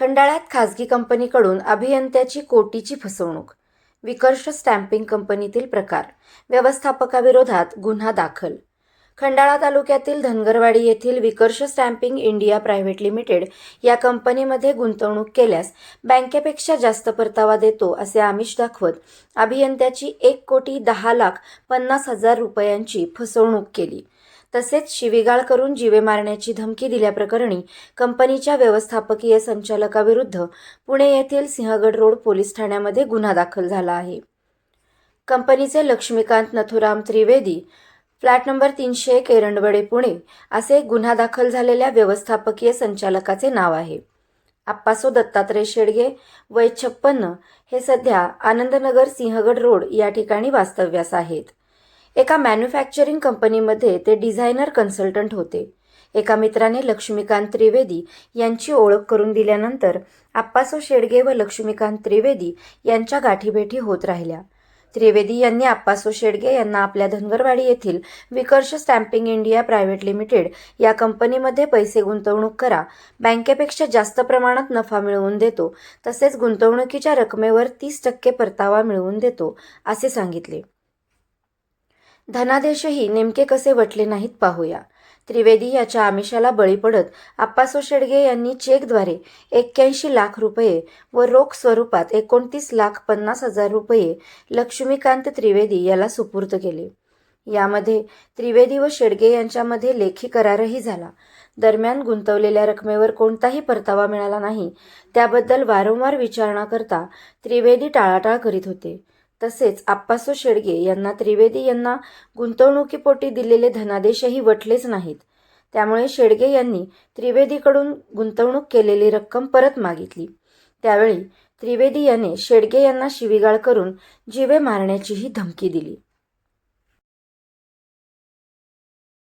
खंडाळ्यात खासगी कंपनीकडून अभियंत्याची कोटीची फसवणूक. विकर्ष स्टॅम्पिंग कंपनीतील प्रकार. व्यवस्थापकाविरोधात गुन्हा दाखल. खंडाळा तालुक्यातील धनगरवाडी येथील Vikarsh stamping India private limited या कंपनीमध्ये गुंतवणूक केल्यास बँकेपेक्षा जास्त परतावा देतो असे आमिष दाखवत अभियंत्याची एक कोटी दहा लाख पन्नास हजार रुपयांची फसवणूक केली. तसेच शिवीगाळ करून जीवे मारण्याची धमकी दिल्याप्रकरणी कंपनीच्या व्यवस्थापकीय संचालकाविरुद्ध पुणे येथील सिंहगड रोड पोलीस ठाण्यामध्ये गुन्हा दाखल झाला आहे. कंपनीचे लक्ष्मीकांत नथुराम त्रिवेदी फ्लॅट नंबर तीनशे एक एरंडवडे पुणे असे गुन्हा दाखल झालेल्या व्यवस्थापकीय संचालकाचे नाव आहे. आप्पासो दत्तात्रय शेडगे वय छप्पन्न हे सध्या आनंदनगर सिंहगड रोड या ठिकाणी वास्तव्यास आहेत. एका मॅन्युफॅक्चरिंग कंपनीमध्ये ते डिझायनर कन्सल्टंट होते. एका मित्राने लक्ष्मीकांत त्रिवेदी यांची ओळख करून दिल्यानंतर आप्पासो शेडगे व लक्ष्मीकांत त्रिवेदी यांच्या गाठीभेटी होत राहिल्या. त्रिवेदी यांनी आप्पासो शेडगे यांना आपल्या धनगरवाडी येथील Vikarsh stamping India private limited या कंपनीमध्ये पैसे गुंतवणूक करा. बँकेपेक्षा जास्त प्रमाणात नफा मिळवून देतो. तसेच गुंतवणुकीच्या रकमेवर तीस टक्के परतावा मिळवून देतो असे सांगितले. धनादेशही नेमके कसे वटले नाहीत पाहूया. त्रिवेदी याच्या आमिषाला बळी पडत आप्पासो शेडगे यांनी चेकद्वारे एक्क्याऐंशी लाख रुपये व रोख स्वरूपात एकोणतीस लाख पन्नास हजार रुपये लक्ष्मीकांत त्रिवेदी याला सुपूर्द केले. यामध्ये त्रिवेदी व शेडगे यांच्यामध्ये लेखी करारही झाला. दरम्यान गुंतवलेल्या रकमेवर कोणताही परतावा मिळाला नाही. त्याबद्दल वारंवार विचारणा करता त्रिवेदी टाळाटाळ करीत होते. तसेच आप्पासो शेडगे यांना त्रिवेदी यांना गुंतवणुकीपोटी दिलेले धनादेशही वटलेच नाहीत. त्यामुळे शेडगे यांनी त्रिवेदीकडून गुंतवणूक केलेली रक्कम परत मागितली. त्यावेळी त्रिवेदी याने शेडगे यांना शिवीगाळ करून जीवे मारण्याचीही धमकी दिली.